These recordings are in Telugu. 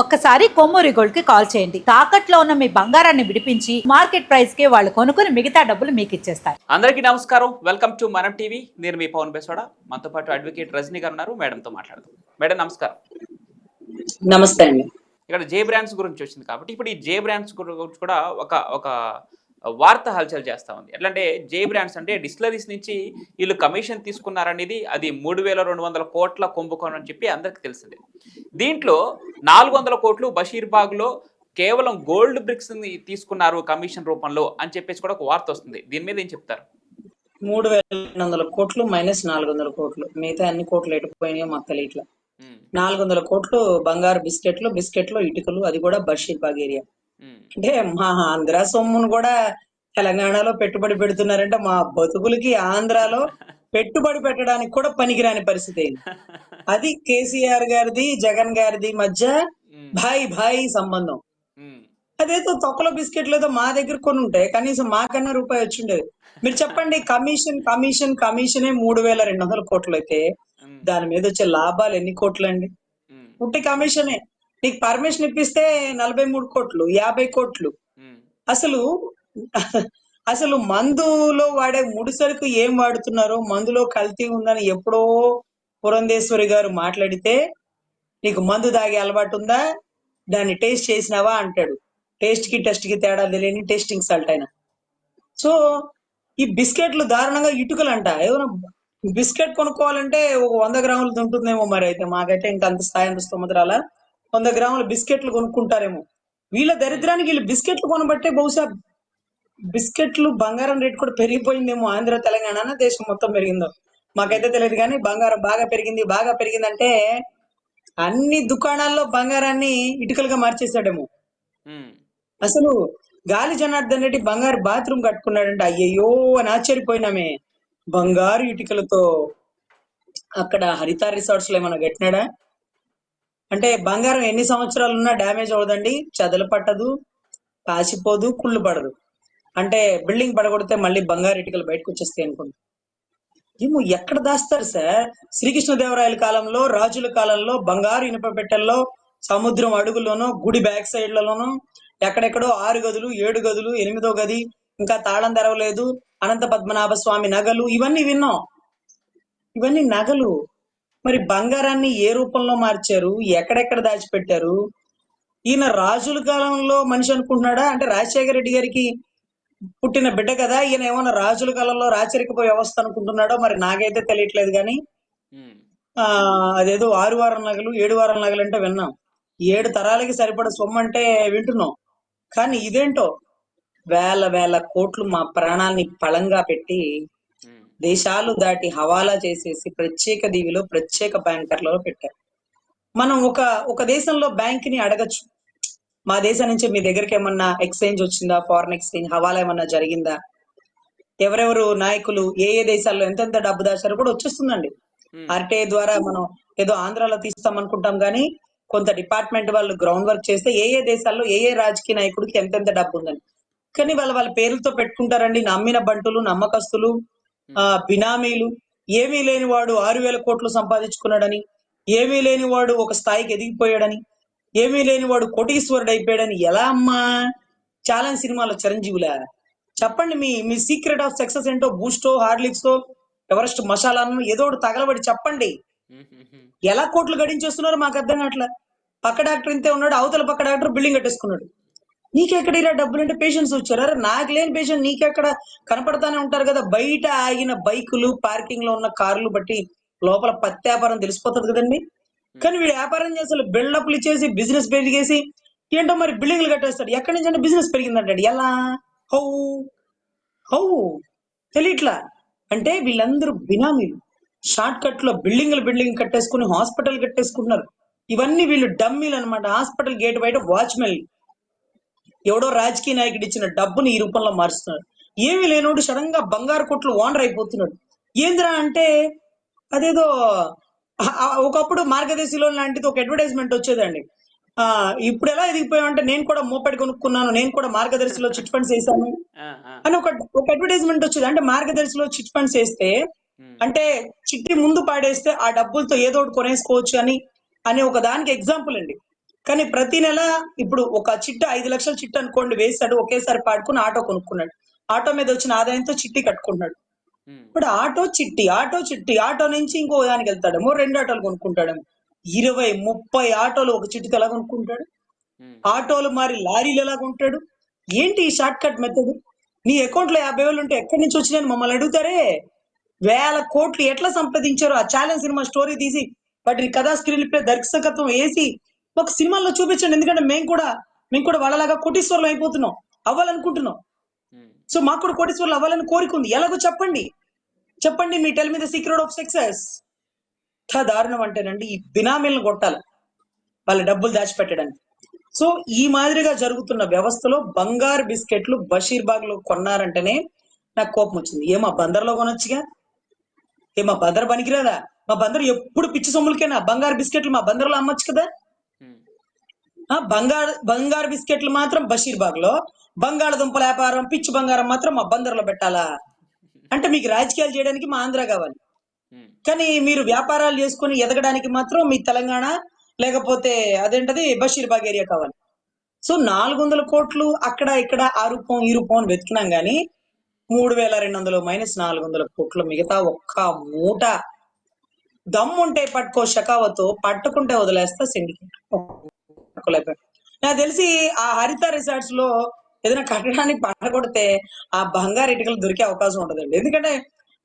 ఒక్కసారి కొమ్మూరి గోల్డ్కి కాల్ చేయండి. తాకట్లో ఉన్న మీ బంగారాన్ని విడిపించి మార్కెట్ ప్రైస్కి వాళ్ళు కొనుక్కుని మిగతా డబ్బులు మీకు ఇచ్చేస్తారు. అందరికీ నమస్కారం. వెల్కమ్ టు మనం టీవీ నేను మీ పవన్ బెసోడా. మనతో పాటు అడ్వకేట్ రజనీ గారు ఉన్నారు. మేడంతో మాట్లాడదాం. మేడం నమస్కారం. నమస్తే అండి. ఇక్కడ జే బ్రాండ్స్ గురించి వచ్చింది కాబట్టి ఇప్పుడు ఈ జే బ్రాండ్స్ గురించి కూడా ఒక ఒక వార్త హల్చల్ చేస్తా ఉంది. ఎట్లంటే జే బ్రాండ్స్ అంటే డిస్టిలరీస్ నుంచి వీళ్ళు కమిషన్ తీసుకున్నారనేది అది మూడు వేల రెండు వందల కోట్ల కుంభకోణం అని చెప్పి అందరికీ తెలిసిందే దీంట్లో నాలుగు వందల కోట్లు బషీర్బాగ్లో కేవలం గోల్డ్ బ్రిక్స్ తీసుకున్నారు కమిషన్ రూపంలో అని చెప్పేసి కూడా ఒక వార్త వస్తుంది. దీని మీద ఏం చెప్తారు? మూడు వేల రెండు వందల కోట్లు మైనస్ నాలుగు వందల కోట్లు. మిగతా అన్ని కోట్లు ఎటుపోయినాయో మాకు తెలియట్లా ఉమ్, నాలుగు వందల కోట్లు బంగారు బిస్కెట్లు బిస్కెట్లు ఇటుకలు అది కూడా బషీర్బాగ్ ఏరియా. అంటే మా ఆంధ్ర సొమ్మును కూడా తెలంగాణలో పెట్టుబడి పెడుతున్నారంటే మా బతుకులకి ఆంధ్రాలో పెట్టుబడి పెట్టడానికి కూడా పనికిరాని పరిస్థితి. అది కేసీఆర్ గారిది జగన్ గారిది మధ్య భాయ్ భాయ్ సంబంధం. అదేదో తొక్కల బిస్కెట్లు ఏదో మా దగ్గర కొన్ని ఉంటాయి కనీసం మాకన్నా రూపాయి వచ్చిండేది మీరు చెప్పండి కమిషన్ కమిషన్ కమిషనే మూడు వేల రెండు వందల కోట్లు అయితే దాని మీద వచ్చే లాభాలు ఎన్ని కోట్లు అండి ఉట్టి కమిషనే. నీకు పర్మిషన్ ఇప్పిస్తే నలభై మూడు కోట్లు యాభై కోట్లు. అసలు అసలు మందులో వాడే ముడి సరుకు ఏం వాడుతున్నారో మందులో కల్తీ ఉందని ఎప్పుడో పురంధేశ్వరి గారు మాట్లాడితే నీకు మందు తాగే అలవాటు ఉందా? దాన్ని టేస్ట్ చేసినావా? అంటాడు. టేస్ట్కి టెస్ట్కి తేడా తెలియని టేస్టింగ్ సాల్ట్ అయినా సో ఈ బిస్కెట్లు దారుణంగా ఇటుకలు అంట ఏదైనా బిస్కెట్ కొనుక్కోవాలంటే ఒక వంద గ్రాములు ఉంటుందేమో మరి అయితే మాకైతే ఇంకా అంత స్థాయి అంత స్తోమత రాలా. వంద గ్రాముల బిస్కెట్లు కొనుక్కుంటారేమో. వీళ్ళ దరిద్రానికి వీళ్ళు బిస్కెట్లు కొనబట్టే బహుశా బిస్కెట్లు బంగారం రేట్ కూడా పెరిగిపోయిందేమో ఆంధ్ర తెలంగాణ దేశం మొత్తం పెరిగిందో. మాకైతే తెలియదు కానీ బంగారం బాగా పెరిగింది బాగా పెరిగిందంటే అన్ని దుకాణాల్లో బంగారాన్ని ఇటుకలుగా మార్చేశాడేమో. అసలు గాలి జనార్దన్ రెడ్డి బంగారు బాత్రూమ్ కట్టుకున్నాడంటే అయ్యయ్యో అని ఆశ్చర్యపోయినామే. బంగారు ఇటుకలతో అక్కడ హరిత రిసార్ట్స్లో ఏమైనా కట్టినాడా? అంటే బంగారం ఎన్ని సంవత్సరాలు ఉన్నా డ్యామేజ్ అవ్వదండి. చదలు పట్టదు కాసిపోదు కుళ్ళు పడదు. అంటే బిల్డింగ్ పడగొడితే మళ్ళీ బంగారు ఇటుకలు బయటకు వచ్చేస్తాయి అనుకుంటా. ఏమో ఎక్కడ దాస్తారు సార్? శ్రీకృష్ణదేవరాయల కాలంలో రాజుల కాలంలో బంగారు ఇనుప పెట్టెల్లో సముద్రం అడుగులోనో గుడి బ్యాక్ సైడ్లలోనో ఎక్కడెక్కడో ఆరు గదులు ఏడు గదులు ఎనిమిదో గది ఇంకా తాళం తెరవలేదు అనంత పద్మనాభ స్వామి నగలు ఇవన్నీ విన్నాం. ఇవన్నీ నగలు. మరి బంగారాన్ని ఏ రూపంలో మార్చారు? ఎక్కడెక్కడ దాచిపెట్టారు? ఈయన రాజుల కాలంలో మనిషి అనుకుంటున్నాడా? అంటే రాజశేఖర రెడ్డి గారికి పుట్టిన బిడ్డ కదా ఈయన ఏమన్నా రాజుల కాలంలో రాచరికపు వ్యవస్థ అనుకుంటున్నాడో మరి నాకైతే తెలియట్లేదు కానీ ఆ అదేదో ఆరు వారం నగలు ఏడు వారం నగలు అంటే విన్నాం. ఏడు తరాలకి సరిపడ సొమ్ము అంటే వింటున్నాం. కానీ ఇదేంటో? వేల వేల కోట్లు మా ప్రాణాల్ని పళంగా పెట్టి దేశాలు దాటి హవాలా చేసేసి ప్రత్యేక దీవిలో ప్రత్యేక బ్యాంకర్లలో పెట్టారు. మనం ఒక ఒక దేశంలో బ్యాంక్ని అడగచ్చు. మా దేశం నుంచి మీ దగ్గరికి ఏమన్నా ఎక్స్చేంజ్ వచ్చిందా ఫారెన్ ఎక్స్చేంజ్ హవాలా ఏమన్నా జరిగిందా? ఎవరెవరు నాయకులు ఏ ఏ దేశాల్లో ఎంతెంత డబ్బు దాచారో కూడా వచ్చేస్తుందండి. ఆర్టీఐ ద్వారా మనం ఏదో ఆంధ్రాలో తీస్తాం అనుకుంటాం కానీ కొంత డిపార్ట్మెంట్ వాళ్ళు గ్రౌండ్ వర్క్ చేస్తే ఏ ఏ దేశాల్లో ఏ ఏ రాజకీయ నాయకుడికి ఎంతెంత డబ్బు ఉందని. కానీ వాళ్ళ వాళ్ళ పేర్లతో పెట్టుకుంటారండి. నమ్మిన బంటులు నమ్మకస్తులు బినామీలు ఏమీ లేని వాడు ఆరు వేల కోట్లు సంపాదించుకున్నాడని ఏమీ లేని వాడు ఒక స్థాయికి ఎదిగిపోయాడని ఏమీ లేని వాడు కోటీశ్వరుడు అయిపోయాడని ఎలా అమ్మా? చాలా సినిమాలో చిరంజీవులా. చెప్పండి మీ మీ సీక్రెట్ ఆఫ్ సక్సెస్ ఏంటో బూస్టో హార్లిక్స్ ఎవరెస్ట్ మసాలాను ఏదో ఒకటి తగలబడి చెప్పండి. ఎలా కోట్లు గడించేస్తున్నారో మాకు అర్థం కావట్లా. పక్క డాక్టర్ ఇంతే ఉన్నాడు అవతల పక్క డాక్టర్ బిల్డింగ్ కట్టేసుకున్నాడు. నీకెక్కడ ఇలా డబ్బులు అంటే పేషెంట్స్ వచ్చారు? అరే నాకు లేని పేషెంట్ నీకెక్కడ కనపడతానే ఉంటారు కదా. బయట ఆగిన బైకులు పార్కింగ్లో ఉన్న కార్లు బట్టి లోపల పత్తి వ్యాపారం తెలిసిపోతుంది కదండి. కానీ వీడు వ్యాపారం చేసి బిల్డప్లు ఇచ్చేసి బిజినెస్ పెరిగేసి ఏంటో మరి బిల్డింగ్లు కట్టేస్తాడు. ఎక్కడి నుంచి అంటే బిజినెస్ పెరిగిందంటాడు. ఎలా? హౌ? హౌ? తెలియట్లా అంటే వీళ్ళందరూ బినామీలు. షార్ట్ కట్లో బిల్డింగ్లు బిల్డింగ్ కట్టేసుకుని హాస్పిటల్ కట్టేసుకుంటున్నారు. ఇవన్నీ వీళ్ళు డమ్మీలు అన్నమాట హాస్పిటల్ గేట్ బయట వాచ్మెన్ ఎవడో రాజకీయ నాయకుడు ఇచ్చిన డబ్బుని ఈ రూపంలో మారుస్తున్నాడు. ఏమీ లేనోడు సడన్గా బంగారు కొట్లు ఓనర్ అయిపోతున్నాడు. ఏందిరా అంటే అదేదో ఒకప్పుడు మార్గదర్శిలో లాంటిది ఒక అడ్వర్టైజ్మెంట్ వచ్చేదండి. ఆ ఇప్పుడు ఎలా ఎదిగిపోయామంటే నేను కూడా మోపెడ్ కొనుక్కున్నాను నేను కూడా మార్గదర్శిలో చిట్ ఫండ్స్ వేసాను అని ఒక ఒక అడ్వర్టైజ్మెంట్ వచ్చేది. అంటే మార్గదర్శిలో చిట్ ఫండ్స్ వేస్తే అంటే చిట్టి ముందు పాడేస్తే ఆ డబ్బులతో ఏదో ఒకటి కొనేసుకోవచ్చు అని అనే ఒక దానికి ఎగ్జాంపుల్ అండి. కానీ ప్రతి నెల ఇప్పుడు ఒక చిట్ట ఐదు లక్షల చిట్ట అనుకోండి వేశాడు ఒకేసారి పాడుకుని ఆటో కొనుక్కున్నాడు. ఆటో మీద వచ్చిన ఆదాయంతో చిట్టి కట్టుకుంటున్నాడు. ఉమ్, ఇప్పుడు ఆటో చిట్టి ఆటో చిట్టి ఆటో నుంచి ఇంకో దానికి వెళ్తాడేమో రెండు ఆటోలు కొనుక్కుంటాడేమో. ఇరవై ముప్పై ఆటోలు ఒక చిట్టితో ఎలా కొనుక్కుంటాడు? ఆటోలు మారి లారీలు ఎలా కొంటాడు? ఏంటి ఈ షార్ట్ కట్ మెథడ్? నీ అకౌంట్లో యాభై వేలు ఉంటే ఎక్కడి నుంచి వచ్చినాయని మమ్మల్ని అడుగుతారే? వేల కోట్లు ఎట్లా సంపాదించారు ఆ ఛాలెంజ్ సినిమా స్టోరీ తీసి వాటిని కథా స్క్రీన్ ప్లే దర్శకత్వం వేసి ఒక సినిమాలో చూపించండి. ఎందుకంటే మేము కూడా మేము కూడా వాళ్ళలాగా కోటీశ్వరులు అయిపోతున్నాం. అవ్వాలనుకుంటున్నాం. సో మాకు కూడా కోటీశ్వరులు అవ్వాలని కోరిక ఉంది. ఎలాగో చెప్పండి. చెప్పండి మీ టెల్ మీద సీక్రెట్ ఆఫ్ సక్సెస్. ఎంత దారుణం అంటేనండి ఈ బినామీలను కొట్టాలి. వాళ్ళ డబ్బులు దాచిపెట్టడానికి. సో ఈ మాదిరిగా జరుగుతున్న వ్యవస్థలో బంగారు బిస్కెట్లు బషీర్బాగ్లో కొన్నారంటేనే నాకు కోపం వచ్చింది. ఏ మా బందర్లో కొనొచ్చుగా? ఏ మా బందర్ పనికిరాదా? మా బందర్ ఎప్పుడు పిచ్చి సొమ్ములకేనా బంగారు బిస్కెట్లు మా బందర్లో అమ్మొచ్చు కదా? బంగారు బంగారు బిస్కెట్లు మాత్రం బషీర్బాగ్లో బంగాళదుంపల వ్యాపారం పిచ్చి బంగారం మాత్రం మా బందర్లో పెట్టాలా? అంటే మీకు రాజకీయాలు చేయడానికి మా ఆంధ్ర కావాలి. కానీ మీరు వ్యాపారాలు చేసుకొని ఎదగడానికి మాత్రం మీ తెలంగాణ లేకపోతే అదేంటది బషీర్బాగ్ ఏరియా కావాలి. సో నాలుగు వందల కోట్లు అక్కడ ఇక్కడ ఆ రూపం ఈ రూపం అని వెతికినాం గానీ మూడు వేల రెండు వందలు మైనస్ నాలుగు వందల కోట్లు మిగతా ఒక్క మూట దమ్ముంటే పట్టుకో షకావతో పట్టుకుంటే వదిలేస్తా సిండికేట్. పట్టుకోలేకపోయాడు. నాకు తెలిసి ఆ హరిత రిసార్ట్స్లో ఏదైనా కట్టడానికి పడగొడితే ఆ బంగారు ఇటుకలు దొరికే అవకాశం ఉంటుందండి. ఎందుకంటే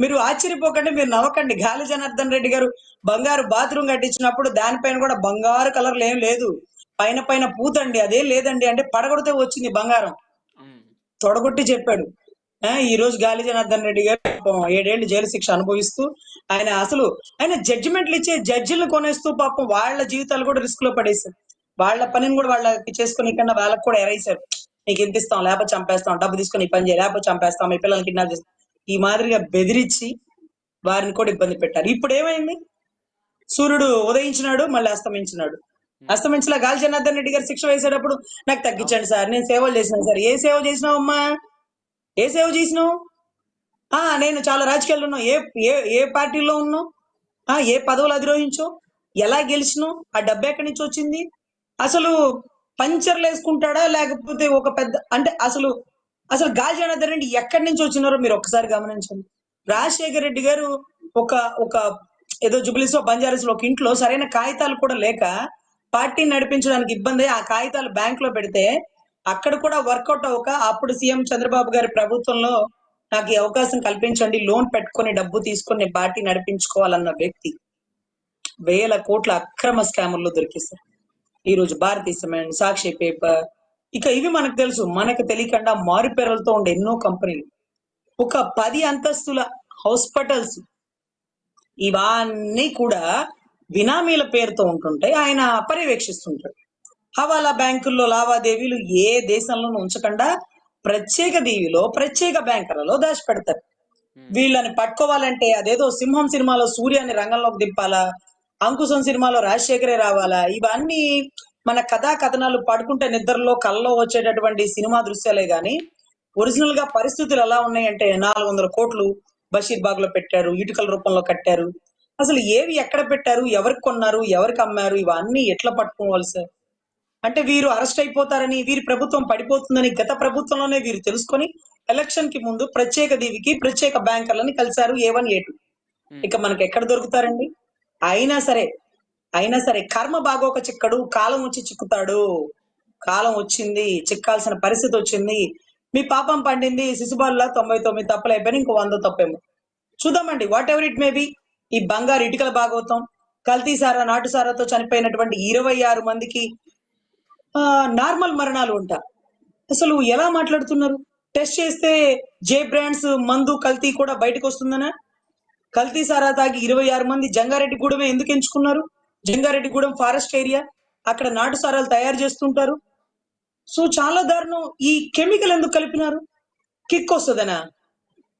మీరు ఆశ్చర్యపోకండి మీరు నవ్వకండి. గాలి జనార్దన్ రెడ్డి గారు బంగారు బాత్రూమ్ కట్టించినప్పుడు దానిపైన కూడా బంగారు కలర్ ఏం లేదు. పైన పైన పూతండి అదేం లేదండి అంటే పడగొడితే వచ్చింది బంగారం. తొడగొట్టి చెప్పాడు. ఈ రోజు గాలి జనార్దన్ రెడ్డి గారు ఏడేళ్ళు జైలు శిక్ష అనుభవిస్తూ ఆయన అసలు ఆయన జడ్జిమెంట్లు ఇచ్చే జడ్జిలు కొనేస్తూ పాపం వాళ్ళ జీవితాలు కూడా రిస్క్లో పడేశారు. వాళ్ళ పనిని కూడా వాళ్ళకి చేసుకుని కన్నా వాళ్ళకి కూడా ఎరైశారు నీకు ఎంత ఇస్తాం? లేకపోతే చంపేస్తాం. డబ్బు తీసుకొని పని చేయ. లేకపోతే చంపేస్తాం. మీ పిల్లల్ని కిడ్నాప్ చేస్తాం. ఈ మాదిరిగా బెదిరించి వారిని కూడా ఇబ్బంది పెట్టారు. ఇప్పుడు ఏమైంది? సూర్యుడు ఉదయించినాడు మళ్ళీ అస్తమించినాడు. అస్తమించలా గాలి జనార్దన్ రెడ్డి గారు శిక్ష వేసేటప్పుడు నాకు తగ్గించండి సార్. నేను సేవలు చేసినాను సార్. ఏ సేవ చేసినావు అమ్మా? ఏ సేవ చేసినావు? ఆ నేను చాలా రాజకీయాల్లో ఉన్నావు. ఏ ఏ ఏ పార్టీలో ఉన్నావు? ఆ ఏ పదవులు అధిరోహించావు ఎలా గెలిచినావు? ఆ డబ్బు ఎక్కడి నుంచి వచ్చింది? అసలు పంచర్లు వేసుకుంటాడా? లేకపోతే ఒక పెద్ద అంటే అసలు అసలు గాలి జనార్దన్ రెడ్డి ఎక్కడి నుంచి వచ్చినారో మీరు ఒక్కసారి గమనించండి. రాజశేఖర రెడ్డి గారు ఒక ఒక ఏదో జుబిలీస్ బంజారాస్ ఒక ఇంట్లో సరైన కాగితాలు కూడా లేక పార్టీ నడిపించడానికి ఇబ్బంది ఆ కాగితాలు బ్యాంక్లో పెడితే అక్కడ కూడా వర్కౌట్ అవ్వక అప్పుడు సీఎం చంద్రబాబు గారి ప్రభుత్వంలో నాకు ఈ అవకాశం కల్పించండి లోన్ పెట్టుకొని డబ్బు తీసుకొని పార్టీ నడిపించుకోవాలన్న వ్యక్తి. వేల కోట్ల అక్రమ స్కాముల్లో దొరికేశారు. ఈ రోజు భారతీయ సిమెంట్ సాక్షి పేపర్. ఇక ఇవి మనకు తెలుసు. మనకు తెలియకుండా మారుపేరలతో ఉండే ఎన్నో కంపెనీలు. ఒక పది అంతస్తుల హాస్పిటల్స్. ఇవన్నీ కూడా బినామీల పేరుతో ఉంటుంటాయి ఆయన పర్యవేక్షిస్తుంటాడు. హవాలా బ్యాంకుల్లో లావాదేవీలు ఏ దేశంలోనూ ఉంచకుండా ప్రత్యేక దీవిలో ప్రత్యేక బ్యాంకులలో దాచిపెడతారు. వీళ్ళని పట్టుకోవాలంటే అదేదో సింహం సినిమాలో సూర్యాన్ని రంగంలోకి దింపాలా? అంకుశం సినిమాలో రాజశేఖరే రావాలా? ఇవన్నీ మన కథా కథనాలు పడుకుంటే నిద్రలో కళ్ళలో వచ్చేటటువంటి సినిమా దృశ్యాలే గాని ఒరిజినల్గా పరిస్థితులు ఎలా ఉన్నాయంటే నాలుగు వందల కోట్లు బషీర్ బాగ్లో పెట్టారు ఇటుకల రూపంలో కట్టారు. అసలు ఏవి ఎక్కడ పెట్టారు ఎవరికి కొన్నారు ఎవరికి అమ్మారు ఇవన్నీ ఎట్లా పట్టుకోవాలి సార్? అంటే వీరు అరెస్ట్ అయిపోతారని వీరి ప్రభుత్వం పడిపోతుందని గత ప్రభుత్వంలోనే వీరు తెలుసుకొని ఎలక్షన్కి ముందు ప్రత్యేక దీవికి ప్రత్యేక బ్యాంకర్లని కలిశారు ఏ వన్ ఏ టూ. ఇక మనకి ఎక్కడ దొరుకుతారండి? అయినా సరే అయినా సరే కర్మ బాగోక చిక్కడు కాలం వచ్చి చిక్కుతాడు. కాలం వచ్చింది చిక్కాల్సిన పరిస్థితి వచ్చింది. మీ పాపం పండింది శిశుబాలులా తొంభై తొమ్మిది తప్పులు అయిపోయినా ఇంకో వంద తప్పేమో. చూద్దామండి whatever it may be ఈ బంగారు ఇటుకల భాగవతం కల్తీ సారా నాటు సారాతో చనిపోయినటువంటి ఇరవై ఆరు మందికి ఆ నార్మల్ మరణాలు ఉంటా అసలు ఎలా మాట్లాడుతున్నారు? టెస్ట్ చేస్తే జే బ్రాండ్స్ మందు కల్తీ కూడా బయటకు వస్తుందనా? కల్తీ సారా తాగి ఇరవై ఆరు మంది జంగారెడ్డిగూడెమే ఎందుకు ఎంచుకున్నారు? జంగారెడ్డిగూడెం ఫారెస్ట్ ఏరియా అక్కడ నాటు సారాలు తయారు చేస్తుంటారు. సో చాలా దారుణం. ఈ కెమికల్ ఎందుకు కలిపినారు? కిక్ వస్తుందనా?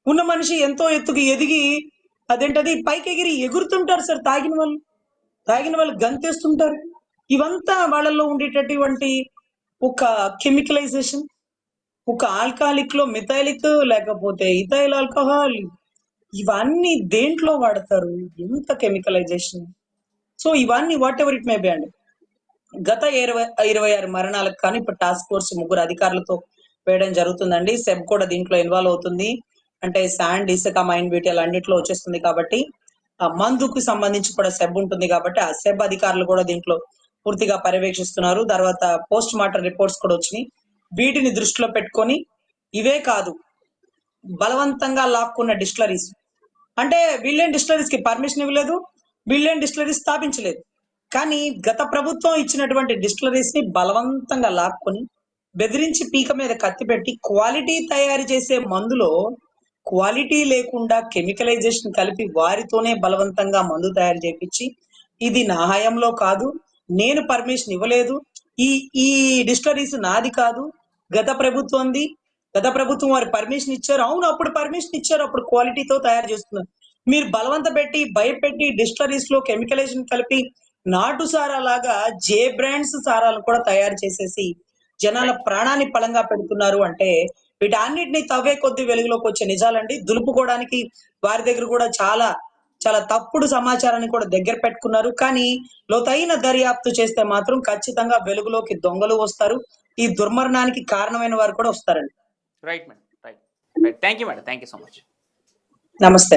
ఉన్న మనిషి ఎంతో ఎత్తుకు ఎదిగి అదేంటది? పైకి ఎగిరి ఎగురుతుంటారు సార్ తాగిన వాళ్ళు. తాగిన వాళ్ళు గంతేస్తుంటారు. ఇవంతా వాళ్ళల్లో ఉండేటటువంటి ఒక కెమికలైజేషన్ ఒక ఆల్కహాలిక్లో మిథైలిక్ లేకపోతే ఇథైల్ ఆల్కహాల్ ఇవన్నీ దేంట్లో వాడతారు? ఎంత కెమికలైజేషన్? సో ఇవన్నీ whatever it may be అండి. గత ఇరవై ఇరవై ఆరు మరణాలకు కానీ ఇప్పుడు టాస్క్ ఫోర్స్ ముగ్గురు అధికారులతో వేయడం జరుగుతుందండి. సెబ్ కూడా దీంట్లో ఇన్వాల్వ్ అవుతుంది. అంటే శాండ్ ఇసుక మైన్ వీటి అన్నింటిలో వచ్చేస్తుంది కాబట్టి ఆ మందుకు సంబంధించి కూడా సెబ్ ఉంటుంది కాబట్టి ఆ సెబ్ అధికారులు కూడా దీంట్లో పూర్తిగా పర్యవేక్షిస్తున్నారు. తర్వాత పోస్ట్ మార్టం రిపోర్ట్స్ కూడా వచ్చినాయి. వీటిని దృష్టిలో పెట్టుకొని ఇవే కాదు బలవంతంగా లాక్కున్న డిస్టిలరీస్ అంటే వీళ్ళేం డిస్టిలరీస్కి పర్మిషన్ ఇవ్వలేదు వీళ్ళేం డిస్టిలరీస్ స్థాపించలేదు. కానీ గత ప్రభుత్వం ఇచ్చినటువంటి డిస్టిలరీస్ని బలవంతంగా లాక్కొని బెదిరించి పీక మీద కత్తిపెట్టి క్వాలిటీ తయారు చేసే మందులో క్వాలిటీ లేకుండా కెమికలైజేషన్ కలిపి వారితోనే బలవంతంగా మందు తయారు చేపించి ఇది నా హయాంలో కాదు నేను పర్మిషన్ ఇవ్వలేదు ఈ ఈ డిస్టిలరీస్ నాది కాదు గత ప్రభుత్వంది గత ప్రభుత్వం వారు పర్మిషన్ ఇచ్చారు. అవును అప్పుడు పర్మిషన్ ఇచ్చారు. అప్పుడు క్వాలిటీతో తయారు చేస్తున్నారు. మీరు బలవంత పెట్టి భయపెట్టి డిస్టిలరీస్లో కెమికలైజేషన్ కలిపి నాటు సారా లాగా జే బ్రాండ్స్ సారాలు కూడా తయారు చేసేసి జనాల ప్రాణాన్ని పలంగా పెడుతున్నారు అంటే వీటన్నిటిని తవ్వే కొద్ది వెలుగులోకి వచ్చే నిజాలండి. దులుపుకోవడానికి వారి దగ్గర కూడా చాలా చాలా తప్పుడు సమాచారాన్ని కూడా దగ్గర పెట్టుకున్నారు. కానీ లోతైన దర్యాప్తు చేస్తే మాత్రం ఖచ్చితంగా వెలుగులోకి దొంగలు వస్తారు. ఈ దుర్మరణానికి కారణమైన వారు కూడా వస్తారండి. Right madam right right thank you madam thank you so much నమస్తే